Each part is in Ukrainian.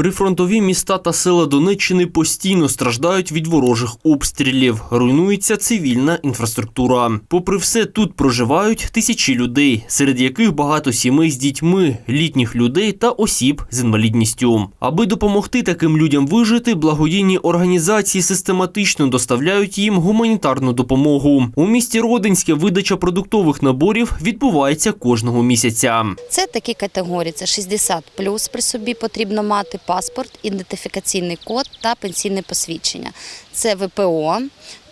Прифронтові міста та села Донеччини постійно страждають від ворожих обстрілів. Руйнується цивільна інфраструктура. Попри все, тут проживають тисячі людей, серед яких багато сімей з дітьми, літніх людей та осіб з інвалідністю. Аби допомогти таким людям вижити, благодійні організації систематично доставляють їм гуманітарну допомогу. У місті Родинське видача продуктових наборів відбувається кожного місяця. Це такі категорії: це 60 при собі потрібно мати паспорт, ідентифікаційний код та пенсійне посвідчення. Це ВПО,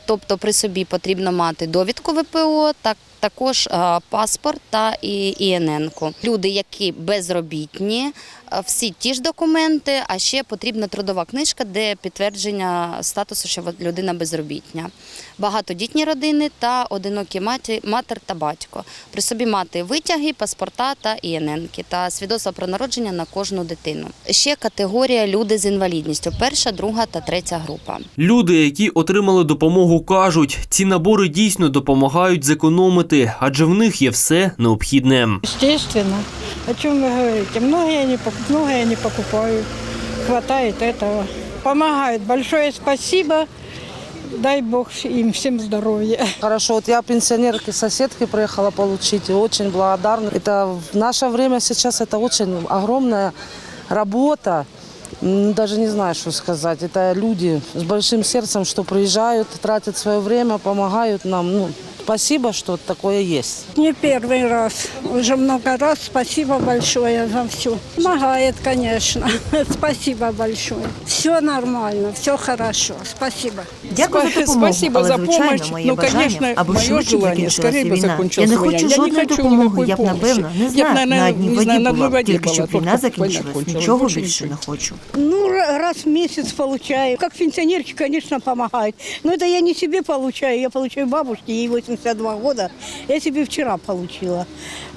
тобто при собі потрібно мати довідку ВПО, так також е, паспорт та і ІНН-ку. Люди, які безробітні, е, всі ті ж документи, а ще потрібна трудова книжка, де підтвердження статусу, що людина безробітня. Багатодітні родини та одинокі маті, матер та батько. При собі мати витяги, паспорта та ІНН-ки та свідоцтво про народження на кожну дитину. Ще категорія люди з інвалідністю: перша, друга та третя група. Люди, які отримали допомогу, кажуть, ці набори дійсно допомагають зекономити, адже в них є все необхідне. Естественно. О чем вы говорите? Много я не, пок- много я не покупаю. Хватает этого. Помогают. Большое спасибо. Дай Бог им всем здоровья. Хорошо, вот я пенсионерке, соседке приехала получить, и очень благодарна. Это в наше время сейчас это очень огромная работа. М, Даже не знаю, что сказать. Это люди с большим сердцем, что приезжают, тратят свое время, помогают нам. Ну, спасибо, что такое есть. Не первый раз. Уже много раз. Спасибо большое за все. Помогает, конечно. Спасибо большое. Все нормально, все хорошо. Спасибо. Дякую за Спа- допомогу, спасибо але за звичайно помощь. моє Ну, бажання, конечно, аби моє швидше желання, закінчилася скорее би війна. Я закончилась не війна. хочу Я не жодної хочу допомоги. ніякої Я б напевно не помощі. Я б, знаю наверное, на одній не воді знаю, на була, одній воді тільки була, щоб тільки війна війна закінчилась. кончилась. Нічого Більше більше нічого. не хочу. Ну, ра- раз в месяц получаю. Как пенсионерки, конечно, помогают. Но это я не себе получаю, я получаю бабушке, ей 82 года. Я себе вчера получила.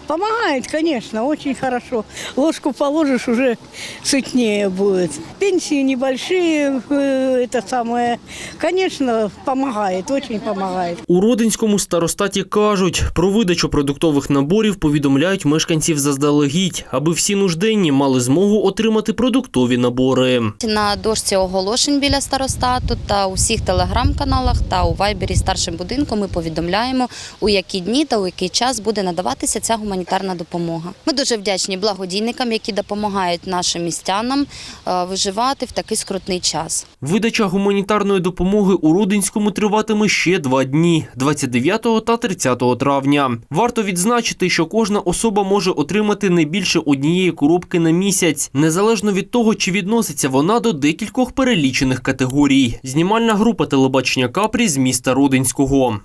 Помогает, конечно, очень хорошо. Ложку положишь, уже сытнее будет. Пенсии небольшие, э, это самое. Конечно, помогает, очень помогает. У Родинському старостаті кажуть, про видачу продуктових наборів повідомляють мешканців заздалегідь, аби всі нужденні мали змогу отримати продуктові набори. На дошці оголошень біля старостату та у всіх телеграм-каналах та у вайбері старшим будинком ми повідомляємо, у які дні та у який час буде надаватися ця гуманітарна допомога. Ми дуже вдячні благодійникам, які допомагають нашим містянам е, виживати в такий скрутний час. Видача гуманітарної допомоги у Родинському триватиме ще два дні 29 та 30 травня. Варто відзначити, що кожна особа може отримати не більше однієї коробки на місяць, незалежно від того, чи відноситься вона до декількох перелічених категорій. Знімальна група телебачення Капрі з міста Родинського.